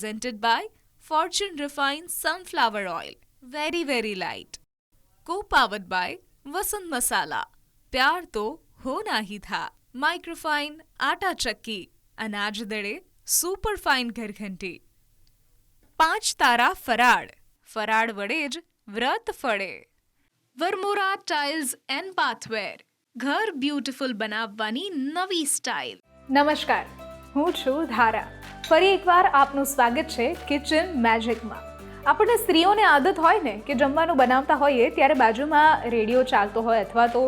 presented by Fortune Refined Sunflower Oil. Very, very light. Co-powered by Vasant Masala. प्यार तो होना ही था microfine आटा चक्की अनाज दड़े સુપર ફાઇન ઘરઘંટી પાંચ તારા ફરાળ ફરાળ વડે જ વ્રત ફળે વરમોરા ટાઇલ્સ એન્ડ પાથવેર ઘર બ્યુટીફુલ બનાવવાની નવી સ્ટાઇલ નમસ્કાર હું છું ધારા ફરી એકવાર આપનું સ્વાગત છે કિચન મેજિકમાં આપણને સ્ત્રીઓને આદત હોય ને કે જમવાનું બનાવતા હોઈએ ત્યારે બાજુમાં રેડિયો ચાલતો હોય અથવા તો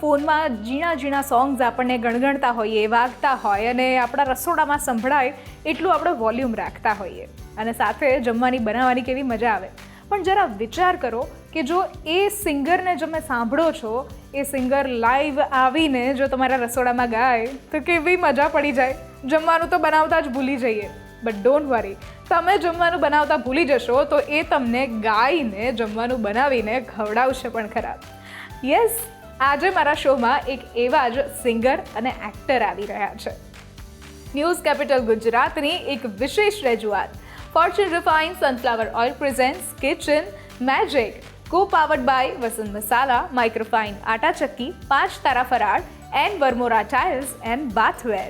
ફોનમાં ઝીણા ઝીણા સોંગ્સ આપણને ગણગણતા હોઈએ, વાગતા હોય અને આપણા રસોડામાં સંભળાય એટલું આપણે વોલ્યુમ રાખતા હોઈએ. અને સાથે જમવાની, બનાવવાની કેવી મજા આવે. પણ જરા વિચાર કરો કે જો એ સિંગરને તમે સાંભળો છો, એ સિંગર લાઈવ આવીને જો તમારા રસોડામાં ગાય, તો કેવી મજા પડી જાય. જમવાનું તો બનાવતા જ ભૂલી જઈએ. બટ ડોન્ટ વરી તમે જમવાનું બનાવતા ભૂલી જશો તો એ તમને ગાઈને જમવાનું બનાવીને ખવડાવશે પણ ખરા. યસ આજે મારા શોમાં એક એવા જ સિંગર અને એક્ટર આવી રહ્યા છે. ન્યૂઝ કેપિટલ ગુજરાતની એક વિશેષ રજૂઆત. Fortune refine sunflower oil presents kitchen magic co powered by Vasant Masala microfine Atta Chakki Panch Tara Faral and Varmora tiles and bathware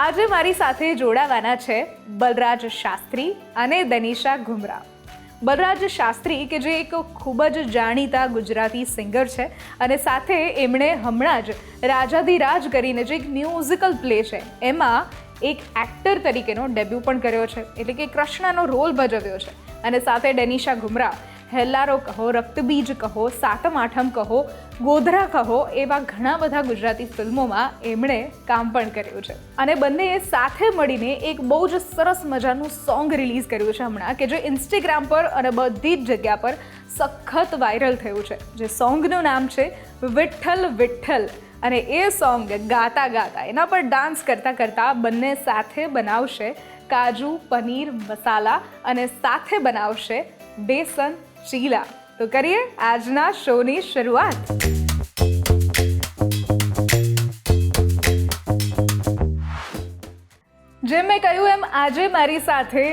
આજે મારી સાથે જોડાવાના છે બલરાજ શાસ્ત્રી અને દનિશા ઘુમરા. બલરાજ શાસ્ત્રી, કે જે એક ખૂબ જ જાણીતા ગુજરાતી સિંગર છે અને સાથે એમણે હમણાં જ રાજાધિરાજ કરીને જે એક મ્યુઝિકલ પ્લે છે, એમાં એક એક્ટર તરીકેનો ડેબ્યુ પણ કર્યો છે. એટલે કે કૃષ્ણનો રોલ ભજવ્યો છે. અને સાથે ડેનિશા ઘુમરા હેલ્લારો કહો, રક્તબીજ કહો, સાતમ આઠમ કહો, ગોધરા કહો, એવા ઘણા બધા ગુજરાતી ફિલ્મોમાં એમણે કામ પણ કર્યું છે. અને બંનેએ સાથે મળીને એક બહુ જ સરસ મજાનું સોંગ રિલીઝ કર્યું છે હમણાં, કે જે ઇન્સ્ટાગ્રામ પર અને બધી જ જગ્યા પર સખત વાયરલ થયું છે. જે સોંગનું નામ છે વિઠ્ઠલ વિઠ્ઠલ. અને એ સોંગ ગાતા ગાતા, એના પર ડાન્સ કરતાં કરતાં બંને સાથે બનાવશે કાજુ પનીર મસાલા અને સાથે બનાવશે બેસન ચીલા તો કરીએ આજના શોની શરૂઆત. જેમ મેં કહ્યું એમ આજે મારી સાથે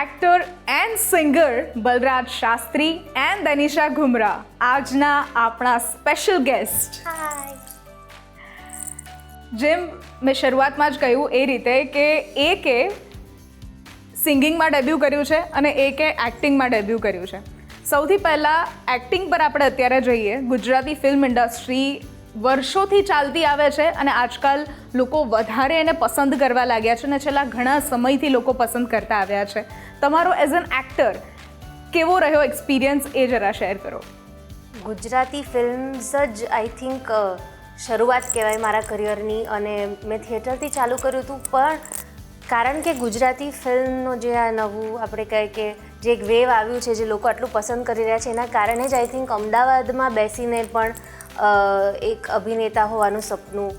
actor and singer Balraj Shastri and Danisha Ghumra. આજના આપણા સ્પેશિયલ ગેસ્ટ જેમ મેં શરૂઆતમાં જ કહ્યું એ રીતે કે એકે સિંગિંગમાં ડેબ્યુ કર્યું છે અને એકે એક્ટિંગમાં ડેબ્યુ કર્યું છે. સૌથી પહેલાં એક્ટિંગ પર આપણે અત્યારે જઈએ. ગુજરાતી ફિલ્મ ઇન્ડસ્ટ્રી વર્ષોથી ચાલતી આવે છે અને આજકાલ લોકો વધારે એને પસંદ કરવા લાગ્યા છે અને છેલ્લા ઘણા સમયથી લોકો પસંદ કરતા આવ્યા છે. તમારો એઝ એન એક્ટર કેવો રહ્યો એક્સપિરિયન્સ એ જરા શેર કરો. ગુજરાતી ફિલ્મ્સ જ આઈ થિંક શરૂઆત કહેવાય મારા કરિયરની અને મેં થિયેટરથી ચાલુ કર્યું હતું. પણ કારણ કે ગુજરાતી ફિલ્મનો જે આ નવું આપણે કહે કે જે એક વેવ આવ્યું છે, જે લોકો આટલું પસંદ કરી રહ્યા છે, એના કારણે જ આઈ થિંક અમદાવાદમાં બેસીને પણ એક અભિનેતા હોવાનું સપનું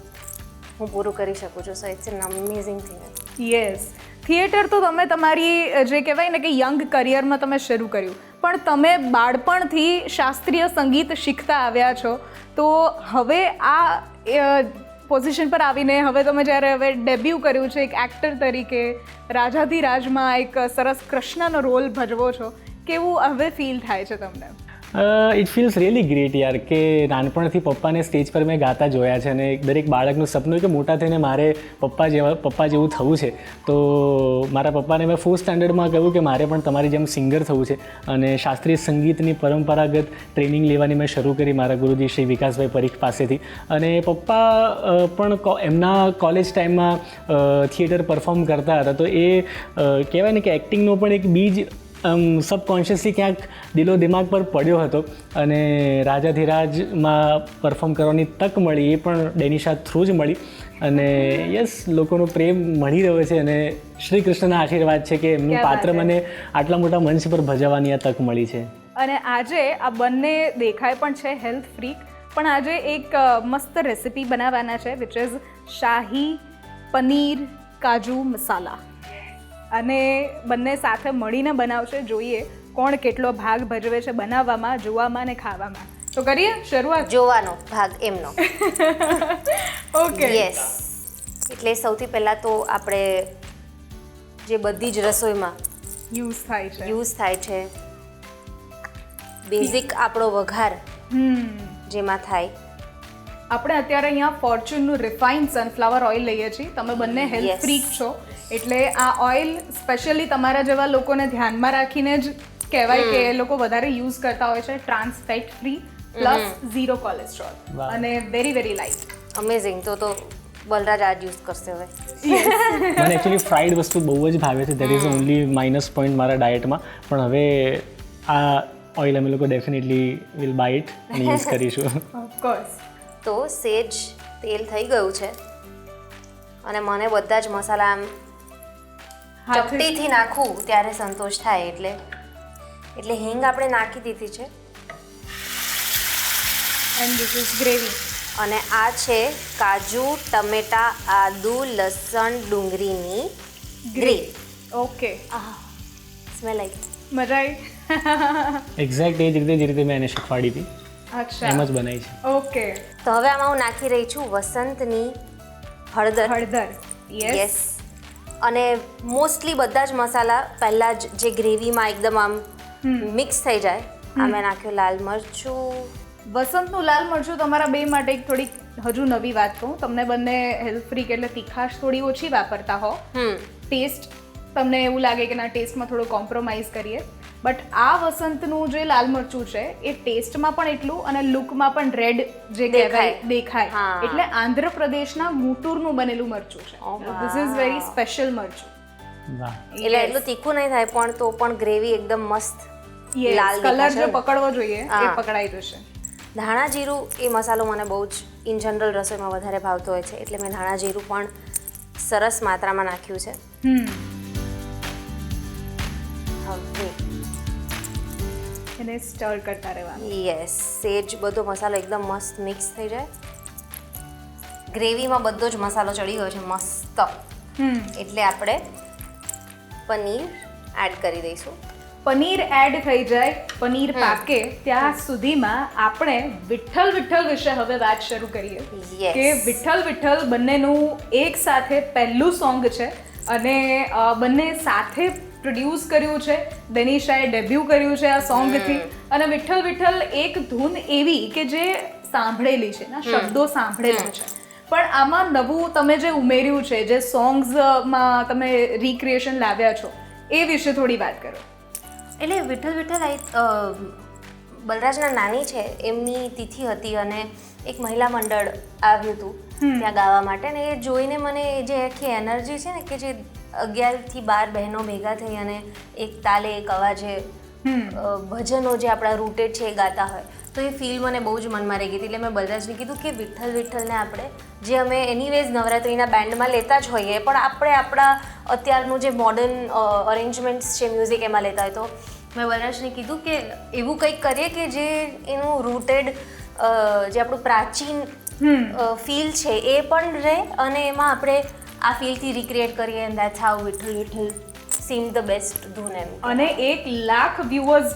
હું પૂરું કરી શકું છું. So it's an amazing thing yes theatre તો તમે તમારી જે કહેવાય ને કે યંગ કરિયરમાં તમે શરૂ કર્યું. પણ તમે બાળપણથી શાસ્ત્રીય સંગીત શીખતા આવ્યા છો. તો હવે આ પોઝિશન પર આવીને હવે તમે જ્યારે હવે ડેબ્યુ કર્યું છે એક એક્ટર તરીકે, રાજાધિરાજમાં એક સરસ કૃષ્ણનો રોલ ભજવો છો, કેવું હવે ફીલ થાય છે તમને? ઇટ ફીલ્સ રિયલી ગ્રેટ યાર કે નાનપણથી પપ્પાને સ્ટેજ પર મેં ગાતા જોયા છે અને દરેક બાળકનું સપનું કે મોટા થઈને મારે પપ્પા જેવા, પપ્પા જેવું થવું છે. તો મારા પપ્પાને મેં ફોર્થ સ્ટાન્ડર્ડમાં કહ્યું કે મારે પણ તમારી જેમ સિંગર થવું છે અને શાસ્ત્રીય સંગીતની પરંપરાગત ટ્રેનિંગ લેવાની મેં શરૂ કરી મારા ગુરુજી શ્રી વિકાસભાઈ પરીખ પાસેથી. અને પપ્પા પણ એમના કોલેજ ટાઈમમાં થિયેટર પરફોર્મ કરતા હતા. તો એ કહેવાય ને કે એક્ટિંગનો પણ એક બીજ સબકોન્શિયસલી ક્યાંક દિલો દિમાગ પર પડ્યો હતો અને રાજાધિરાજમાં પરફોર્મ કરવાની તક મળી એ પણ ડેનિશા થ્રુ જ મળી. અને યસ લોકોનો પ્રેમ મળી રહ્યો છે અને શ્રી કૃષ્ણના આશીર્વાદ છે કે એમનું પાત્ર મને આટલા મોટા મંચ પર ભજવવાની આ તક મળી છે. અને આજે આ બંને દેખાય પણ છે હેલ્થ ફ્રીક પણ આજે એક મસ્ત રેસિપી બનાવવાના છે વિચ ઇઝ શાહી પનીર કાજુ મસાલા. અને બંને સાથે મળીને બનાવશે. જોઈએ કોણ કેટલો ભાગ ભજવે છે બનાવવામાં જોવામાં અને ખાવામાં. તો કરીએ શરૂઆત? જોવાનો ભાગ એમનો. ઓકે યસ એટલે સૌથી પહેલાં તો આપણે જે બધી જ રસોઈમાં યુઝ થાય છે. યુઝ થાય છે. બેઝિક આપણો વઘાર હમ. જેમાં થાય. આપણે અત્યારે અહીંયા ફોર્ચ્યુનનું રિફાઇન્ડ સનફ્લાવર ઓઇલ લઈએ છીએ. તમે બંને હેલ્થ ફ્રીક છો. એટલે આ ઓઇલ સ્પેશિયલી તમારા જેવા લોકોને ધ્યાનમાં રાખીને જ કહેવાય કે એ લોકો વધારે યુઝ કરતા હોય છે trans fat free plus zero cholesterol. અને વેરી વેરી લાઇટ અમેઝિંગ તો તો બલરાજ આજ યુઝ કરશે હવે. મને એકચ્યુઅલી ફ્રાઈડ વસ્તુ બહુ જ ભાવે છે. That is only minus point મારા ડાયટમાં પણ હવે આ ઓઇલ અમે લોકો ડેફિનેટલી વિલ બાય ઇટ અને યુઝ કરીશું. ઓફકોર્સ તો સેજ તેલ થઈ ગયું છે. અને મને બધા જ મસાલા આમ ચપટીથી નાખું ત્યારે સંતોષ થાય એટલે. એટલે હિંગ આપણે નાખી દીધી છે. એન્ડ ધીસ ઇઝ ગ્રેવી અને આ છે કાજુ ટમેટા આદુ લસણ ડુંગળીની ગ્રેવી ઓકે સ્મેલ આવી મજા આવી. એક્ઝેક્ટ એ જ રીતે જે રીતે મેં એને શીખવાડી હતી. અચ્છા. એમ જ બનાવી છે. ઓકે તો હવે આમાં હું નાખી રહી છું વસંતની હળદર. હળદર. યસ યસ અને મોસ્ટલી બધા જ મસાલા પહેલાં જ જે ગ્રેવીમાં એકદમ આમ મિક્સ થઈ જાય આ મેં નાખ્યું લાલ મરચું. વસંતનું લાલ મરચું તમારા બે માટે એક થોડીક હજુ નવી વાત કહું. તમને બંને હેલ્થ ફ્રીક એટલે તીખાશ થોડી ઓછી વાપરતા હો. ટેસ્ટ તમને એવું લાગે કે ના ટેસ્ટમાં થોડું કોમ્પ્રોમાઇઝ કરીએ. બટ આ વસંતનું જે લાલ મરચું છે એ ટેસ્ટમાં પણ એટલું અને લુકમાં પણ રેડ જે કહેવાય દેખાય. એટલે આંધ્રપ્રદેશના ગુંટૂરનું બનેલું મરચું છે. ધીસ ઇઝ વેરી સ્પેશિયલ મરચું. એટલે એટલું તીખું નહીં થાય પણ તો પણ ગ્રેવી એકદમ મસ્ત લાલ કલર જો પકડવો જોઈએ એ. પકડાઈ જશે. ધાણા જીરું એ મસાલો મને બહુ જ ઇન જનરલ રસોઈમાં વધારે ભાવતો હોય છે એટલે મેં ધાણા જીરું પણ સરસ માત્રામાં નાખ્યું છે. હમ. હવે એને સ્ટર કરતા રહેવાનું. યસ સેજ બધો મસાલો એકદમ મસ્ત મિક્સ થઈ જાય. ગ્રેવીમાં બધો જ મસાલો ચડી ગયો છે મસ્ત. એટલે આપણે પનીર એડ કરી દઈશું. પનીર એડ થઈ જાય પનીર પાકે ત્યાં સુધીમાં આપણે વિઠ્ઠલ વિઠ્ઠલ વિશે હવે વાત શરૂ કરીએ. કે વિઠ્ઠલ વિઠ્ઠલ બંનેનું એક સાથે પહેલું સોંગ છે અને બંને સાથે પ્રોડ્યુસ કર્યું છે. દનિશાએ ડેબ્યુ કર્યું છે આ સોંગથી અને વિઠ્ઠલ વિઠ્ઠલ એક ધૂન એવી કે જે સાંભળેલી છે ના શબ્દો સાંભળેલા છે. પણ આમાં નવું તમે જે ઉમેર્યું છે જે સોંગ્સમાં તમે રિક્રિએશન લાવ્યા છો એ વિશે થોડી વાત કરો. એટલે વિઠ્ઠલ વિઠ્ઠલ આઈ બલરાજના નાની છે એમની તિથિ હતી અને એક મહિલા મંડળ આવ્યું હતું ત્યાં ગાવા માટે ને એ જોઈને મને જે આખી એનર્જી છે ને કે જે અગિયારથી બાર બહેનો ભેગા થઈ અને એક તાલે એક અવાજે ભજનો જે આપણા રૂટેડ છે એ ગાતા હોય. તો એ ફીલ મને બહુ જ મનમાં રહી ગઈ હતી. એટલે મેં બલરાજને કીધું કે વિઠ્ઠલ વિઠ્ઠલને આપણે જે અમે એનીવેઝ નવરાત્રિના બેન્ડમાં લેતા જ હોઈએ પણ આપણે આપણા અત્યારનું જે મોડર્ન અરેન્જમેન્ટ્સ છે મ્યુઝિક એમાં લેતા હોય તો મેં બલરાજને કીધું કે એવું કંઈક કરીએ કે જે એનું રૂટેડ જે આપણું પ્રાચીન ફીલ છે એ પણ રહે અને એમાં આપણે આ ફીલથી રિક્રિએટ કરીએ and that's how Vitthal Vitthal seem the best ધૂન એમ. અને એક લાખ વ્યૂઅર્સ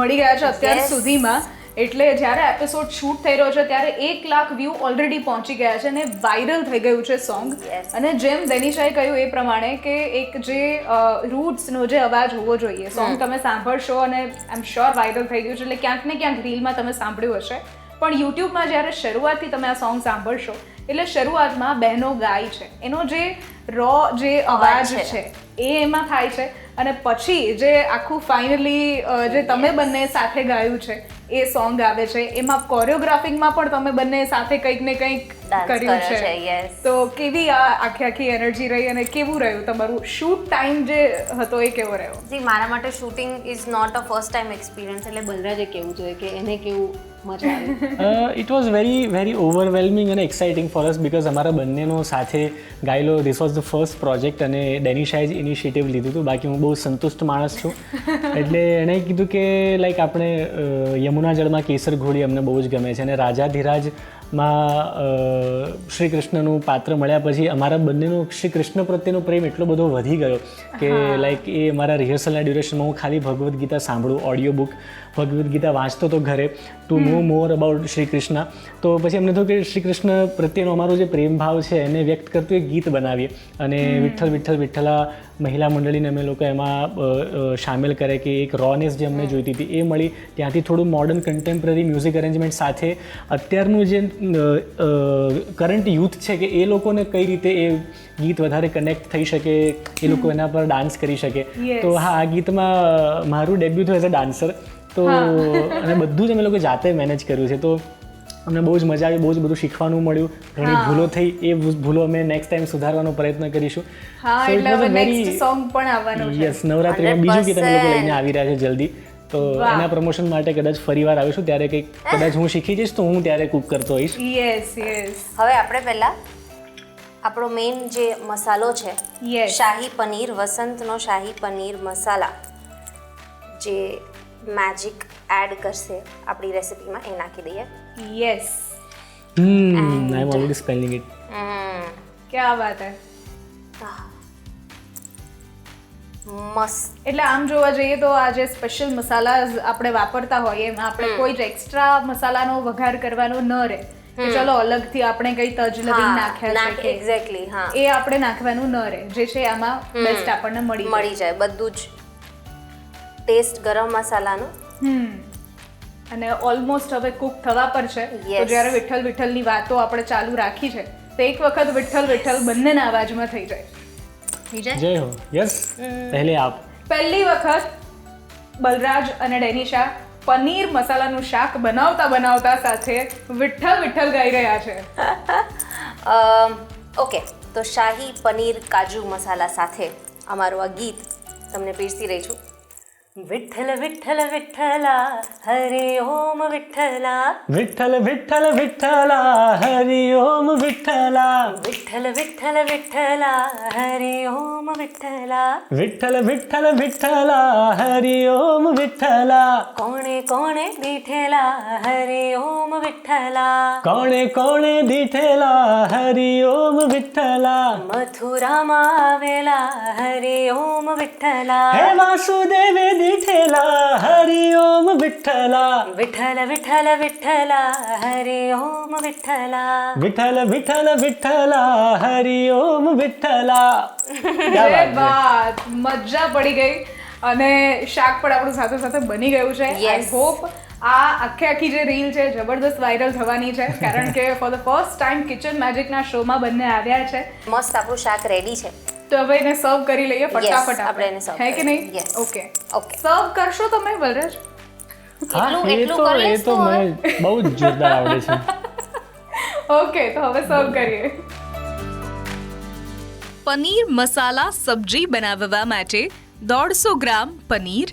મળી ગયા છે અત્યાર સુધીમાં. એટલે જ્યારે એપિસોડ શૂટ થઈ રહ્યો છે ત્યારે એક લાખ વ્યૂ ઓલરેડી પહોંચી ગયા છે અને વાયરલ થઈ ગયું છે સોંગ અને જેમ દેનિશાએ કહ્યું એ પ્રમાણે કે એક જે રૂટ્સનો જે અવાજ હોવો જોઈએ. સોંગ તમે સાંભળશો અને આઈ એમ શ્યોર વાયરલ થઈ ગયું છે એટલે ક્યાંક ને ક્યાંક રીલમાં તમે સાંભળ્યું હશે. પણ યુટ્યુબમાં જ્યારે શરૂઆતથી તમે આ સોંગ સાંભળશો એટલે શરૂઆતમાં બહેનો ગાય છે. એનો જે રો જે અવાજ અવાજ છે. એ એમાં થાય છે. અને પછી જે આખું ફાઇનલી જે તમે બંને સાથે ગાયું છે એ સોંગ આવે છે. એમાં કોરિયોગ્રાફિંગમાં પણ તમે બંને સાથે કંઈક ને કંઈક કર્યું છે. તો કેવી આ આખી આખી એનર્જી રહી અને કેવું રહ્યું તમારું? શૂટ ટાઈમ જે હતો એ કેવો રહ્યો? જી મારા માટે shooting is not a first time experience એટલે બલરાજે કેવું જોઈએ કે એને કેવું મજા આવી. It was very very overwhelming અને એક્સાઇટિંગ ફોર અસ બિકોઝ અમારા બંનેનો સાથે ગાયેલો this was the first project અને ડેનિશાએ જ ઇનિશિયેટિવ લીધું હતું. બાકી હું બહુ સંતુષ્ટ માણસ છું. એટલે એણે કીધું કે લાઈક આપણે યમુના જળમાં કેસર ઘોડી અમને બહુ જ ગમે છે. અને રાજા ધીરાજમાં શ્રી કૃષ્ણનું પાત્ર મળ્યા પછી અમારા બંનેનો શ્રી કૃષ્ણ પ્રત્યેનો પ્રેમ એટલો બધો વધી ગયો કે લાઈક એ મારા રિહર્સલના ડ્યુરેશનમાં હું ખાલી ભગવદ્ ગીતા સાંભળું ઓડિયો બુક ભગવદ્ ગીતા વાંચતો તો ઘરે to know more about Shri Krishna. તો પછી અમને થયું કે શ્રી કૃષ્ણ પ્રત્યેનો અમારો જે પ્રેમ ભાવ છે એને વ્યક્ત કરતું એક ગીત બનાવીએ. અને વિઠ્ઠલ વિઠ્ઠલ વિઠ્ઠલા મહિલા મંડળીને અમે લોકો એમાં સામેલ કરે કે એક રોનેસ જે અમને જોઈતી હતી એ મળી. ત્યાંથી થોડું મોડર્ન કન્ટેમ્પરરી મ્યુઝિક અરેન્જમેન્ટ સાથે અત્યારનું જે કરંટ યુથ છે કે એ લોકોને કઈ રીતે એ ગીત વધારે કનેક્ટ થઈ શકે એ લોકો એના પર ડાન્સ કરી શકે. તો હા આ ગીતમાં મારું ડેબ્યુ થયું એઝ અ ડાન્સર તો અને બધું જ અમે લોકો જાતે મેનેજ કર્યું છે. તો અમને બહુ જ મજા આવી બહુ જ બધું શીખવાનું મળ્યું. ઘણી ભૂલો થઈ એ ભૂલો અમે નેક્સ્ટ ટાઈમ સુધારવાનો પ્રયત્ન કરીશું. હા એટલે હવે નેક્સ્ટ સોંગ પણ આવવાનું છે. યસ નવરાત્રીમાં બીજું ગીત અમે લોકો લઈને આવી રહ્યા છે જલ્દી. તો એના પ્રમોશન માટે કદાચ ફરીવાર આવીશું. ત્યારે કંઈક કદાચ હું શીખી જઈશ તો હું ત્યારે કુક કરતો હોઈશ. યસ યસ હવે આપણે પહેલા આપણો મેઇન જે મસાલો છે યસ શાહી પનીર વસંતનો શાહી પનીર મસાલા જે મેજિક એડ કરશે આપણી રેસિપીમાં એ નાખી દઈએ. Yes hmm I am already spelling it ક્યા વાત હે? મસ્ત. એટલે આમ જોવા જઈએ તો આ જે સ્પેશિયલ મસાલા આપણે વાપરતા હોઈએ એમાં આપણે કોઈ જ એક્સ્ટ્રા મસાલાનો વઘાર કરવાનો ન રહે. કે ચલો અલગથી આપણે કઈ તજ લવિંગ નાખ્યા છે એક્ઝેક્ટલી હા. એ આપણે નાખવાનું ન રહે. જે છે આમાં બેસ્ટ આપણને મળી મળી જાય બધું જ. ટેસ્ટ ગરમ મસાલાનો? હમ. અને ઓલમોસ્ટ હવે કુક થવા પર છે. તો જ્યારે વિઠ્ઠલ વિઠ્ઠલની વાતો આપણે ચાલુ રાખી છે તો એક વખત વિઠ્ઠલ વિઠ્ઠલ બંનેના અવાજમાં થઈ જાય. થઈ જાય જય હો યસ પહેલે આપ. પહેલી વખત બલરાજ અને ડેનિશા પનીર મસાલાનું શાક બનાવતા બનાવતા સાથે વિઠ્ઠલ વિઠ્ઠલ ગાઈ રહ્યા છે. ઓકે તો શાહી પનીર કાજુ મસાલા સાથે અમારું આ ગીત તમને પીરસી રહી છું. વિઠ્ઠલ વિઠ્ઠલ વિઠ્ઠલા હરે ઓમ વિઠ્ઠલા વિઠ્ઠલ વિઠ્ઠલ વિઠ્ઠલા હરિ ઓમ વિઠ્ઠલા વિઠ્ઠલ વિઠ્ઠલ વિઠ્ઠલા હરે ઓમ વિઠ્ઠલા વિઠ્ઠલ વિઠ્ઠલ વિઠ્ઠલા હરિ ઓમ વિઠ્ઠલા કોણે કોણે દીઠેલા હરે ઓમ વિઠ્ઠલા કોણે કોણે દીઠેલા હરિ ઓમ વિઠ્ઠલા મથુરામાં આવેલા હરે ઓમ વિઠ્ઠલા હે વાસુદેવે દીઠેલા હરિ ઓમ વિઠ્ઠલા વિઠ્ઠલ વિઠ્ઠલ વિઠ્ઠલા હરે ઓમ વિઠ્ઠલા વિઠ્ઠલ વિઠ્ઠલ વિઠ્ઠલા હરિ ઓમ વિઠ્ઠલા વાત મજા પડી ગઈ અને શાક પણ આપણું સાથે સાથે બની ગયું છે. આઈ હોપ આ આખે આખી જે રીલ છે જબરદસ્ત વાયરલ થવાની છે કારણ કે for the first time kitchen મેજિકના શોમાં બંને આવ્યા છે. મસ્ત આપણું શાક રેડી છે. તો હવે એને સર્વ કરી લઈએ ફટાફટ આપણે એને સર્વ હે કે નહીં. ઓકે ઓકે સર્વ કરશો તમે બલરાજ એટલું- એટલું કરી એ તો મને બહુ જ જોરદાર આવડે છે. ઓકે તો હવે સર્વ કરીએ. પનીર મસાલા સબ્જી બનાવવા માટે દોઢસો ગ્રામ પનીર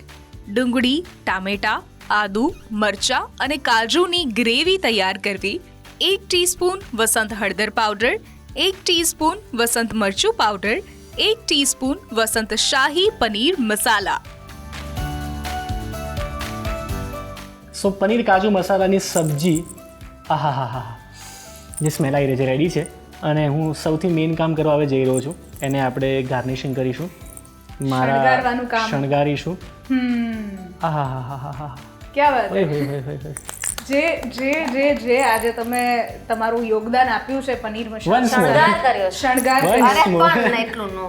ડુંગળી ટામેટા આદુ મરચા અને કાજુની ગ્રેવી તૈયાર કરવી એક ટીસ્પૂન વસંત હળદર પાવડર એક ટીસ્પૂન વસંત મરચું પાવડર એક ટીસ્પૂન વસંત શાહી પનીર મસાલા સો પનીર કાજુ મસાલાની સબ્જી આહા હા હા જે સ્મેલ આવી રહી છે રેડી છે. અને હું સૌથી મેઇન કામ કરવા હવે જઈ રહ્યો છું. એને આપણે ગાર્નિશિંગ કરીશું. મારા શણગારીશું. આહા હા હા હા હા ક્યાં વાત જે જે જે જે આજે તમે તમારું યોગદાન આપ્યું છે પનીર મસાલા શણગાર કર્યો શણગાર કર્યો. અરે પણ એટલું નો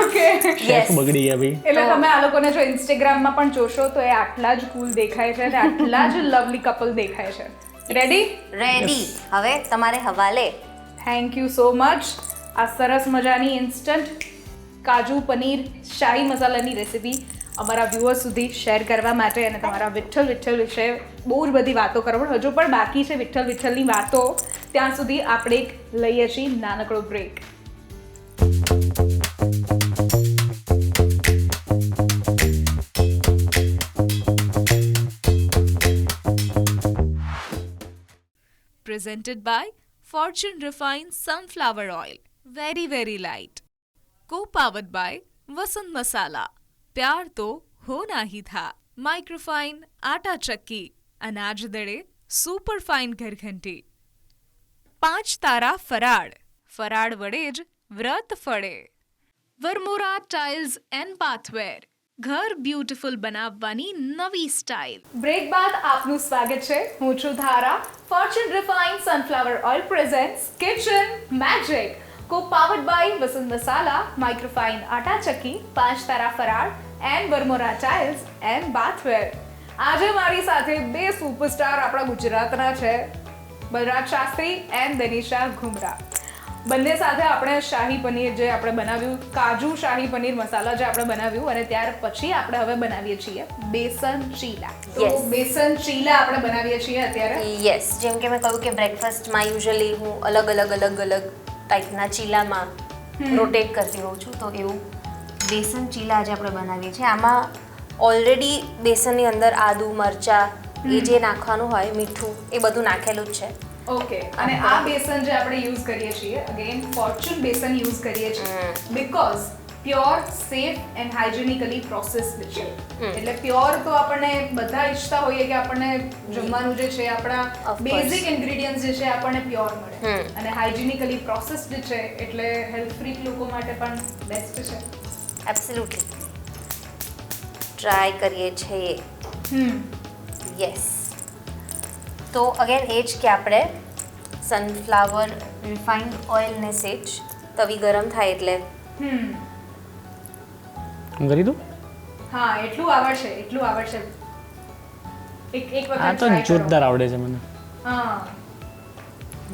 ઓકે. યસ બગડી ગયા ભાઈ. એટલે તમે આ લોકોને જો ઇન્સ્ટાગ્રામમાં પણ જોશો તો એ આટલા જ કુલ દેખાય છે અને આટલા જ લવલી કપલ દેખાય છે. રેડી રેડી હવે તમારે હવાલે. થેન્ક યુ સો મચ આ સરસ મજાની ઇન્સ્ટન્ટ કાજુ પનીર શાહી મસાલાની રેસીપી અમારા વ્યૂઅર્સ સુધી શેર કરવા માટે અને તમારા વિઠ્ઠલ વિઠ્ઠલ વિશે બહુ જ બધી વાતો કરવા હજુ પણ બાકી છે વિઠ્ઠલ વિઠ્ઠલની વાતો ત્યાં સુધી આપણે એક લઈએ છીએ નાનકડો break presented by Fortune Refined Sunflower Oil. Very, very light. Co-powered by Vasant Masala. પ્યાર તો હોના હી થા. માઇક્રોફાઇન, આટા ચક્કી, અનાજ દળે, સુપરફાઇન ઘરઘંટી. પાંચ તારા ફરાળ. ફરાળ વડે જ વ્રત ફળે. વરમોરા ટાઇલ્સ એન્ડ પાથવેર ઘર બ્યુટીફુલ બનાવવાની નવી સ્ટાઇલ. બ્રેક બાદ આપનું સ્વાગત છે. હું છું Dhara. Fortune refine sunflower oil present kitchen, magic. Co powered by Vasant Masala microfine Atta Chakki Panch Tara Faral and Varmora tiles and bathware આજે મારી સાથે બે સુપરસ્ટાર આપણા ગુજરાતના છે બલરાજ શાસ્ત્રી એન્ડ દનિશા ઘુમરા બંને સાથે આપણે શાહી પનીર જે આપણે બનાવ્યું કાજુ શાહી પનીર મસાલા જે આપણે બનાવ્યું અને ત્યાર પછી આપણે હવે બનાવીએ છીએ બેસન ચીલા તો બેસન ચીલા આપણે બનાવીએ છીએ અત્યારે? યસ જેમ કે મેં કહ્યું કે બ્રેકફાસ્ટમાં યુઝ્યુઅલી હું અલગ અલગ અલગ અલગ ટાઈપના ચીલામાં રોટેટ કરતી હોઉં છું. તો એવું બેસન ચીલા આજે આપણે બનાવીએ છીએ. આમાં ઓલરેડી બેસનની અંદર આદુ મરચાં એ જે નાખવાનું હોય મીઠું એ બધું નાખેલું જ છે. ઓકે. અને આ બેસન જે આપણે યુઝ કરીએ છીએ અગેન ફોર્ચ્યુન બેસન યુઝ કરીએ છીએ. Because pure safe and hygienically processed છે. એટલે પ્યોર તો આપણને બધા ઈચ્છતા હોઈએ કે આપણને જમવાનું જે છે આપણા બેઝિક ઇન્ગ્રેડિયન્ટ્સ જે છે આપણને પ્યોર મળે. અને હાઇજેનિકલી પ્રોસેસ્ડ છે એટલે હેલ્થ ફ્રીક લોકો માટે પણ બેસ્ટ છે. એબ્સોલ્યુટલી ટ્રાય કરીએ છીએ. હમ. યસ તો અગેન એ જ કે આપણે સનફ્લાવર રિફાઇન્ડ ઓઇલને સેજ તવી ગરમ થાય એટલે. હમ. હું કરી દઉં? હા એટલું આવડશે એટલું આવડશે. એક એક વખત આ તો જોરદાર આવડે છે મને. હા.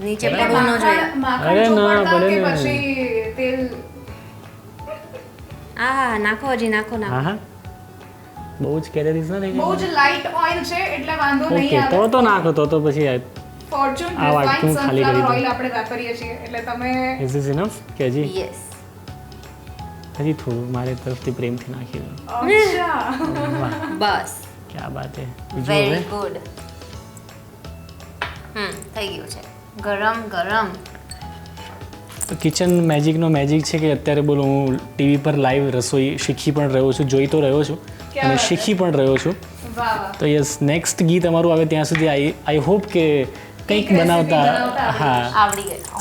નીચે પડવું ન જોઈએ અરે ના, ભલે ને. પછી તેલ? હા નાખો હજી નાખો ના નાખો. હા બહુ જ કેલરીઝ ના બહુ જ લાઇટ ઓઇલ છે એટલે વાંધો નહીં તો આવે. તો નાખો તો તો પછી ફોર્ચ્યુન આ રિફાઇન્ડ ખાલી કરી સનફ્લાવર ઓઇલ આપણે વાપરીએ છીએ એટલે તમે ઇઝ ઇઝ ઇનફ કે યસ હજી થોડું મારી તરફથી પ્રેમથી નાખી દો. બસ. ક્યાં બાત હે? વેરી ગુડ હમ થઈ ગયું છે. ગરમ ગરમ. કિચન મેજિકનો મેજિક છે કે અત્યારે બોલો હું ટીવી પર લાઈવ રસોઈ શીખી પણ રહ્યો છું જોઈ તો રહ્યો છું અને શીખી પણ રહ્યો છું. વાહ. વાહ તો યસ નેક્સ્ટ ગીત અમારું આવે ત્યાં સુધી. આઈ આઈ હોપ કે કંઈક બનાવતા હા.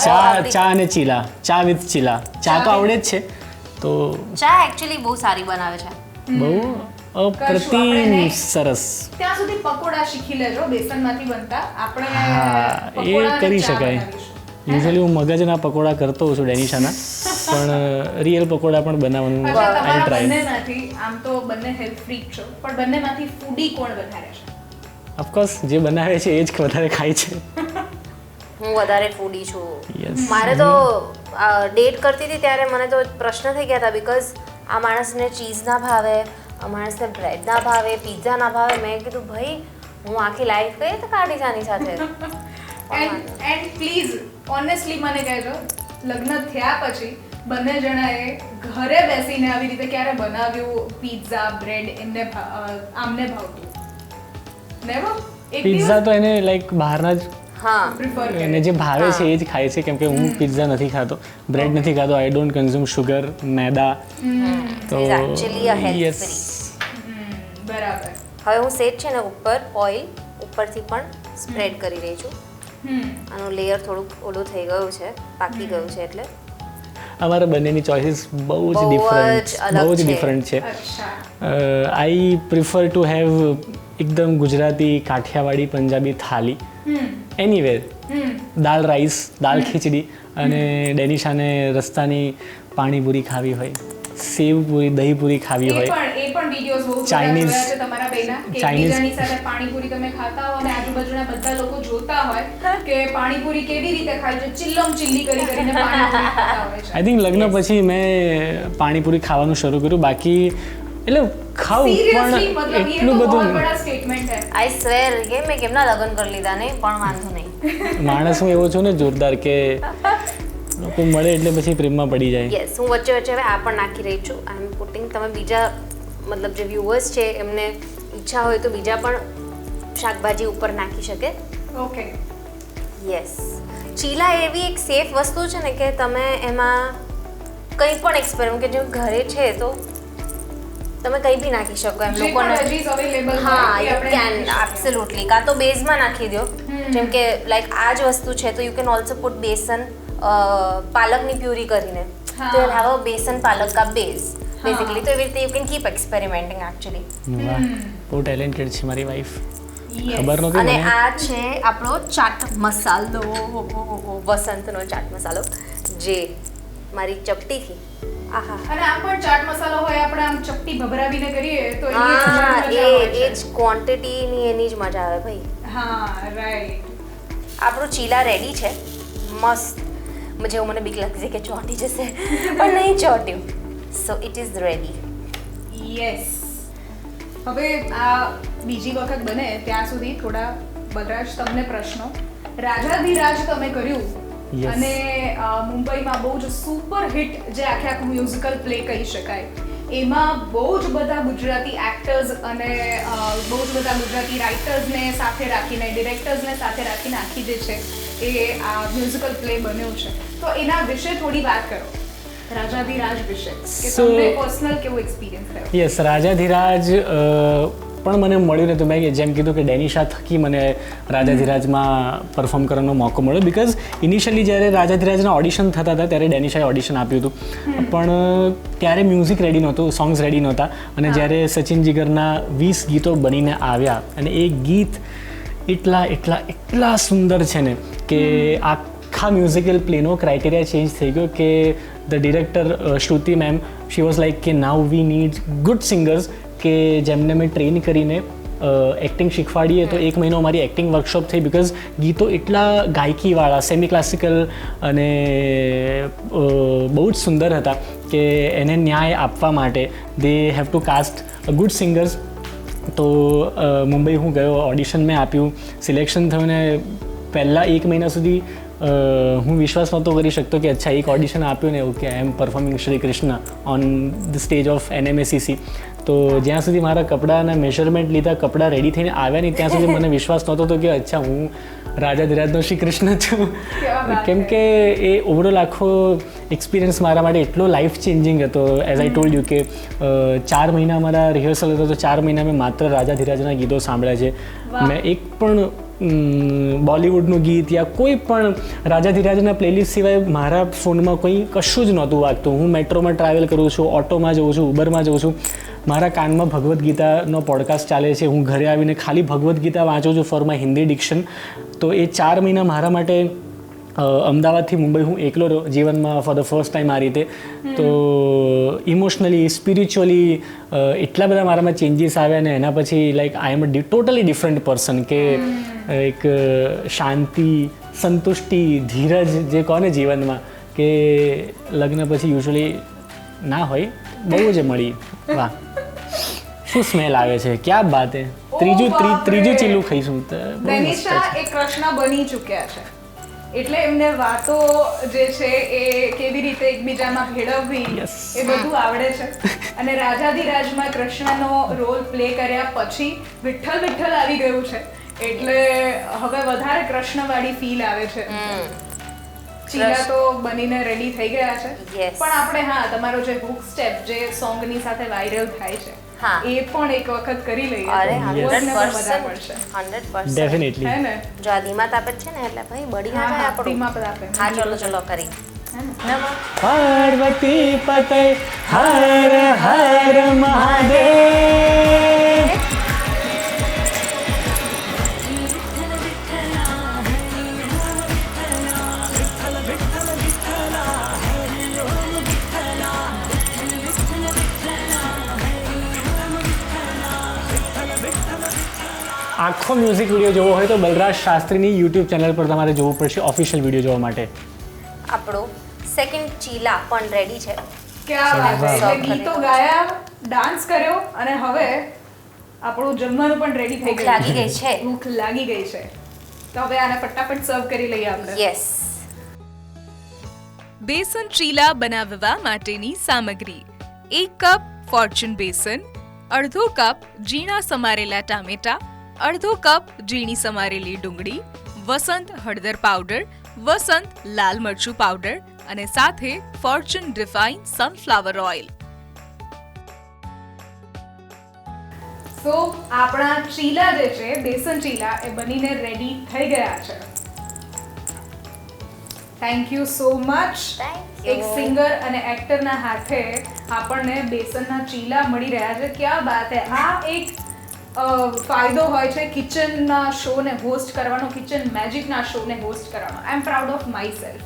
ચા ચા અને ચીલા. ચા વિથ ચીલા. ચા તો આવડે જ છે. તો ચા એકચ્યુઅલી બહુ સારી બનાવે છે. બહુ અપ્રતિમ સરસ. ત્યાં સુધી પકોડા શીખી લેજો બેસનમાંથી બનતા. આપણે હા એ કરી શકાય. યુઝલી યુઝ્યુઅલી હું મગજના પકોડા કરતો હોઉં છું ડેનિશાના પણ રિયલ પકોડા પણ બનાવવાનું આઈ ટ્રાય બંનેમાંથી આમ તો બંને હેલ્થ ફ્રીક છો પણ બંનેમાંથી ફૂડી કોણ વધારે છે? ઓફકોર્સ જે બનાવે છે એ જ વધારે ખાય છે. હું વધારે ફૂડી છું. મારે તો ડેટ કરતી હતી ત્યારે મને તો પ્રશ્ન થઈ ગયા હતા બિકોઝ આ માણસને ચીઝ ના ભાવે આ માણસને બ્રેડ ના ભાવે પિઝા ના ભાવે. મેં કીધું ભાઈ હું આખી લાઈફ કઈ રીતે કાઢી જાની સાથે. એન્ડ એન્ડ પ્લીઝ ઓનેસ્ટલી મને કહેજો લગ્ન થયા પછી બંને જણાએ ઘરે બેસીને આવી રીતે ક્યારે બનાવ્યું પિઝા બ્રેડ એમને આમને ભાવતું? નેવર એક પિઝા તો એને લાઈક બહારના જ એને જે ભાવે છે એ જ ખાય છે કેમ કે હું પિઝા નથી ખાતો બ્રેડ નથી ખાતો આઈ ડોન્ટ કન્ઝ્યુમ શુગર મેદા તો યસ બરાબર. હવે હું સેજ છે ને ઉપર ઓઇલ ઉપરથી પણ સ્પ્રેડ કરી રહી છું. આનું લેયર થોડુંક ઓલું થઈ ગયું છે પાકી ગયું છે એટલે. અમારા બંનેની ચોઇસીસ બહુ જ ડિફરન્ટ બહુ જ ડિફરન્ટ છે. આઈ પ્રિફર ટુ હેવ એકદમ ગુજરાતી કાઠિયાવાડી પંજાબી થાલી. હમ. દાલ રાઈસ દાલ ખીચડી અને ડેનિશાને રસ્તાની પાણીપુરી ખાવી હોય સેવ પૂરી દહીં પૂરી ખાવી હોય. ચાઇનીઝ સાથે પાણીપુરી તમે ખાતા હો અને આજુબાજુના બધા લોકો જોતા હોય કે પાણીપુરી કેવી રીતે ખાય છે ચિલ્લમ ચિલ્લી કરી કરીને પાણીપુરી ખાતા હોય આઈ થિંક લગ્ન પછી મેં પાણીપુરી ખાવાનું શરૂ કર્યું. બાકી એટલે ખાવ પણ એટલું બધું આઈ સ્વેર કે મેં કેમના લગ્ન કરી લીધા નહીં? પણ વાંધો નહીં. માણસ હું એવો છું ને જોરદાર કે લોકો મળે એટલે પછી પ્રેમમાં પડી જાય. યસ હું વચ્ચે વચ્ચે હવે આ પણ નાખી રહી છું. આઈ એમ પુટિંગ તમે બીજા મતલબ જે વ્યુઅર્સ છે એમને ઈચ્છા હોય તો બીજા પણ શાકભાજી ઉપર નાખી શકે. ઓકે યસ ચીલા એવી એક સેફ વસ્તુ છે ને કે તમે એમાં કંઈ પણ એક્સપેરિમેન્ટ કે જો ઘરે છે તો તમે કંઈ બી નાખી શકો એમ લોકોને. હા યુ કેન એબ્સોલ્યુટલી કાં તો બેઝમાં નાખી દો. જેમ કે લાઈક આ જ વસ્તુ છે તો you can also put besan પાલકની puree કરીને. તો હેવ અ બેસન પાલક કા બેઝ. બેઝિકલી તો એવી રીતે you can keep experimenting actually બહુ ટેલેન્ટેડ છે મારી વાઈફ ખબર નહોતી અને આ છે આપણો ચાટ મસાલો. વસંતનો ચાટ મસાલો જે મારી ચપટીથી અને આમ પણ ચાટ મસાલો હોય આપણે આમ ચપટી ભભરાવીને કરીએ તો હા એ એ જ ક્વોન્ટિટી ક્વોન્ટિટીની એની જ મજા આવે ભાઈ. હા રાઈટ આપણો ચીલા રેડી છે. મસ્ત. જેવું મને બીક લાગતી છે કે ચોંટી જશે. પણ નહીં ચોંટ્યું. So it is ready yes હવે આ બીજી વખત બને ત્યાં સુધી થોડા બલરાજ તમને પ્રશ્નો. રાજાધિરાજ તમે કર્યું. અને મુંબઈમાં બહુ જ સુપર હિટ જે આખે આખું મ્યુઝિકલ પ્લે કહી શકાય. એમાં બહુ જ બધા ગુજરાતી એક્ટર્સ અને બહુ જ બધા ગુજરાતી રાઇટર્સને સાથે રાખીને ડિરેક્ટર્સને સાથે રાખીને આખી જે છે એ આ મ્યુઝિકલ પ્લે બન્યો છે. તો એના વિશે થોડી વાત કરો. રાજાધિરાજ વિશે કે તમને પર્સનલ કેવો એક્સપિરિયન્સ થયો યસ રાજાધિરાજ પણ મને મળ્યું ને તો મેં જેમ કીધું કે ડેનિશા થકી મને રાજાધિરાજમાં પરફોર્મ કરવાનો મોકો મળ્યો. બિકોઝ ઇનિશિયલી જ્યારે રાજાધિરાજના ઓડિશન થતા હતા ત્યારે ડેનિશાએ ઓડિશન આપ્યું હતું. પણ ત્યારે મ્યુઝિક રેડી નહોતું સોંગ્સ રેડી નહોતા. અને જ્યારે સચિન જીગરના વીસ ગીતો બનીને આવ્યા અને એ ગીત એટલા એટલા એટલા સુંદર છે ને કે આખા મ્યુઝિકલ પ્લેનો ક્રાઇટેરિયા ચેન્જ થઈ ગયો કે the director Shruti ma'am she was like કે now we need good singers કે જેમને મેં ટ્રેન કરીને એક્ટિંગ શીખવાડીએ તો એક મહિનો મારી એક્ટિંગ વર્કશોપ થઈ બિકોઝ ગીતો એટલા ગાયકીવાળા સેમી ક્લાસિકલ અને બહુ જ સુંદર હતા કે એને ન્યાય આપવા માટે they have to cast good singers તો મુંબઈ હું ગયો ઓડિશન મેં આપ્યું. સિલેક્શન થયું ને પહેલાં એક મહિના સુધી હું વિશ્વાસ નહોતો કરી શકતો કે અચ્છા એક ઓડિશન આપ્યું ને okay I am performing Shri Krishna on the stage of NMACC તો જ્યાં સુધી મારા કપડાના મેઝરમેન્ટ લીધા કપડાં રેડી થઈને આવ્યા નહીં ત્યાં સુધી મને વિશ્વાસ નહોતો તો કે અચ્છા હું રાજા ધીરાજનો શ્રી કૃષ્ણ છું. કેમ કે એ ઓવરઓલ આખો એક્સપિરિયન્સ મારા માટે એટલો લાઈફ ચેન્જિંગ હતો. એઝ આઈ ટોલ્ડ યુ કે ચાર મહિના મારા રિહર્સલ હતો તો ચાર મહિના મેં માત્ર રાજા ધીરાજના ગીતો સાંભળ્યા છે. મેં એક પણ બોલિવૂડનું ગીત યા કોઈ પણ રાજા ધીરાજના પ્લેલિસ્ટ સિવાય મારા ફોનમાં કોઈ કશું જ નહોતું વાગતું. હું મેટ્રોમાં ટ્રાવેલ કરું છું ઓટોમાં જઉં છું ઉબરમાં જઉં છું. મારા કાનમાં ભગવદ્ ગીતાનો પોડકાસ્ટ ચાલે છે. હું ઘરે આવીને ખાલી ભગવદ્ ગીતા વાંચું છું ફોર માય હિન્દી ડિક્શન તો એ ચાર મહિના મારા માટે અમદાવાદથી મુંબઈ હું એકલો રહ્યો જીવનમાં ફોર ધ ફર્સ્ટ ટાઈમ આ રીતે. તો ઇમોશનલી સ્પિરિચ્યુઅલી એટલા બધા મારામાં ચેન્જીસ આવ્યા ને એના પછી like I am a totally different person કે એક શાંતિ સંતુષ્ટિ ધીરજ જે કોને જીવનમાં કે લગ્ન પછી યુઝ્યુઅલી ના હોય બહુ જ મળી. વાહ. શું સ્મેલ આવે છે? ક્યાં બાત હે? ત્રીજું ત્રીજું ચીલું ખાઈશું તો છે. એ કૃષ્ણ બની ચૂક્યા છે. એટલે એમને વાતો જે છે એ કેવી રીતે એકબીજામાં ભેળવવી એ બધું આવડે છે. અને રાજાધિરાજમાં કૃષ્ણનો રોલ પ્લે કર્યા પછી વિઠ્ઠલ વિઠ્ઠલ આવી ગયું છે. એટલે હવે વધારે કૃષ્ણવાળી ફીલ આવે છે. ચીલા તો બનીને રેડી થઈ ગયા છે. પણ આપણે હા તમારો જે હુક સ્ટેપ જે સોંગની સાથે વાયરલ થાય છે. એ પણ એક વખત કરી લઈએ અરે તો હંડ્રેડ listeners ને પણ મજા પડશે. હંડ્રેડ પર્સન્ટ ડેફિનેટલી હે ને? જો આ ધીમા તાપે છે ને એટલે ભાઈ બળી ના હા, જાય આપણું. ધીમા તાપે હા ચલો ચલો કરી. હે ને? પાર્વતી પતે હર હર મહાદેવ. આખો મ્યુઝિક વીડિયો જોવો હોય તો બલરાજ શાસ્ત્રીની યુટ્યુબ ચેનલ પર તમારે જોવું પડશે ઓફિશિયલ વીડિયો જોવા માટે. આપણો સેકન્ડ ચીલા પણ રેડી છે. ક્યાં વાત છે. એટલે ગીતો ગાયા ડાન્સ કર્યો અને હવે આપણું જમવાનું પણ રેડી થઈ ગયું. લાગી ગઈ છે. ભૂખ લાગી ગઈ છે. તો હવે આને ફટાફટ સર્વ કરી લઈએ આપણે. યસ બેસન ચીલા બનાવવા માટેની સામગ્રી. એક કપ ફોર્ચ્યુન બેસન અડધો કપ ઝીણા સમારેલા ટામેટા અડધો કપ ઝીણી સમારેલી ડુંગળી વસંત હળદર પાવડર વસંત લાલ મરચું પાવડર અને સાથે ફોર્ચ્યુન રિફાઇન સનફ્લાવર ઓઇલ. તો આપણા ચીલા જે છે બેસન ચીલા એ બનીને રેડી થઈ ગયા છે. થેન્ક યુ સો મચ એક સિંગર અને એક્ટરના હાથે આપણને બેસનના ચીલા મળી રહ્યા છે. ક્યાં બાત હે? આ એક ફાયદો હોય છે કિચનના શોને હોસ્ટ કરવાનો કિચન મેજિકના શોને હોસ્ટ કરવાનો. I am proud of myself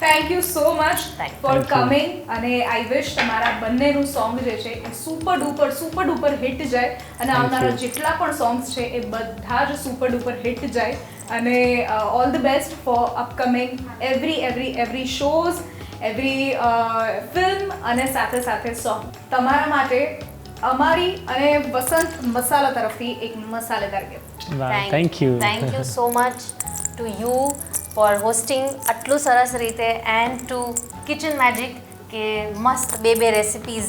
thank you so much Thank for coming અને આઈ વિશ તમારા બંનેનું સોંગ જે છે એ super duper super duper hit જાય અને આવનારા જેટલા પણ સોંગ્સ છે એ બધા જ સુપર ડુપર હિટ જાય અને all the best for upcoming every every every shows every film અને સાથે સાથે સોંગ તમારા માટે અમારી અને વસંત મસાલા તરફથી એક મસાલેદાર gift thank you thank you so much to you for hosting આટલું સરસ રીતે એન્ડ ટુ કિચન મેજિક કે મસ્ત બે બે રેસિપીઝ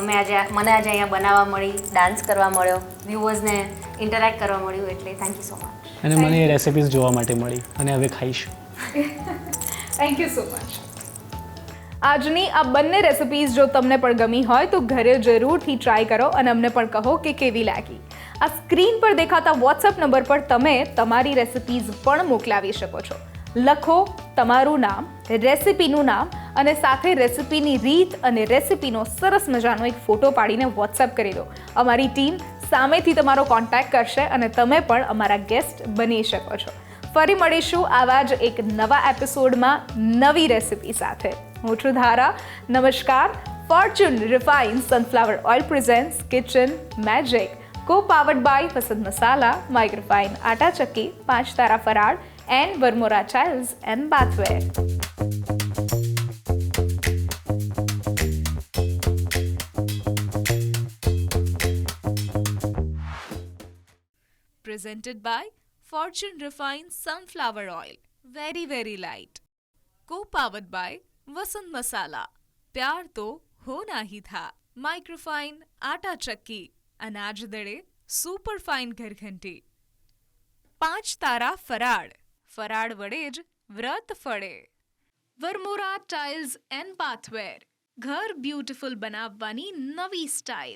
મેં આજે મને આજે અહીંયા બનાવવા મળી ડાન્સ કરવા મળ્યો વ્યૂઅર્સને ઇન્ટરેક્ટ કરવા મળ્યું એટલે થેન્ક યુ સો મચ અને મને એ રેસિપીઝ જોવા માટે મળી અને હવે ખાઈશ. થેન્ક યુ સો મચ આજની આ બંને રેસિપીઝ જો તમને પણ ગમી હોય તો ઘરે જરૂરથી ટ્રાય કરો અને અમને પણ કહો કે કેવી લાગી. આ સ્ક્રીન પર દેખાતા વોટ્સએપ નંબર પર તમે તમારી રેસિપીઝ પણ મોકલાવી શકો છો. લખો તમારું નામ રેસિપીનું નામ અને સાથે રેસિપીની રીત અને રેસિપીનો સરસ મજાનો એક ફોટો પાડીને વોટ્સએપ કરી દો. અમારી ટીમ સામેથી તમારો કોન્ટેક્ટ કરશે અને તમે પણ અમારા ગેસ્ટ બની શકો છો. ફરી મળીશું આવા જ એક નવા એપિસોડમાં નવી રેસિપી સાથે. હું છું ધારા નમસ્કાર, Fortune refine sunflower oil presents, kitchen, magic co powered by Vasant Masala, microfine, Atta Chakki, Panch Tara Faral and Varmora child and bathware. Presented by Fortune Refined sunflower oil. Very very light co powered by Vasant Masala. प्यार तो होना ही था microfine आटा चक्की अनाज दड़े super fine ઘરઘંટી પાંચ તારા ફરાળ ફરાળ વડે જ વ્રત ફળે વર્મોરા ટાઇલ્સ એન્ડ બાથવેર ઘર બ્યુટીફુલ બનાવવાની નવી સ્ટાઇલ